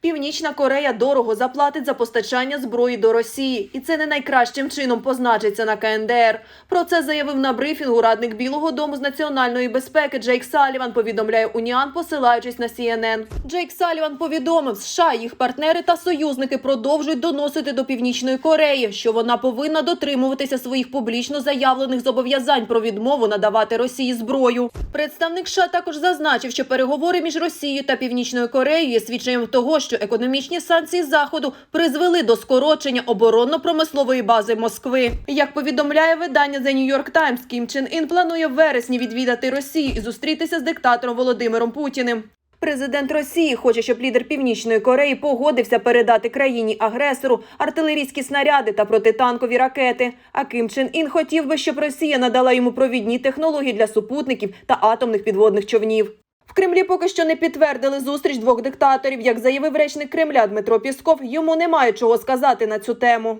Північна Корея дорого заплатить за постачання зброї до Росії, і це не найкращим чином позначиться на КНДР. Про це заявив на брифінгу радник Білого Дому з національної безпеки Джейк Саліван. Повідомляє Уніан, посилаючись на CNN. Джейк Саліван повідомив, США, їх партнери та союзники продовжують доносити до Північної Кореї, що вона повинна дотримуватися своїх публічно заявлених зобов'язань про відмову надавати Росії зброю. Представник США також зазначив, що переговори між Росією та Північною Кореєю є свідченням того, що економічні санкції заходу призвели до скорочення оборонно-промислової бази Москви. Як повідомляє видання The New York Times, Кім Чен Ін планує в вересні відвідати Росію і зустрітися з диктатором Володимиром Путіним. Президент Росії хоче, щоб лідер Північної Кореї погодився передати країні-агресору артилерійські снаряди та протитанкові ракети. А Ким Чен Ін хотів би, щоб Росія надала йому провідні технології для супутників та атомних підводних човнів. Кремлі поки що не підтвердили зустріч двох диктаторів. Як заявив речник Кремля Дмитро Пісков, йому немає чого сказати на цю тему.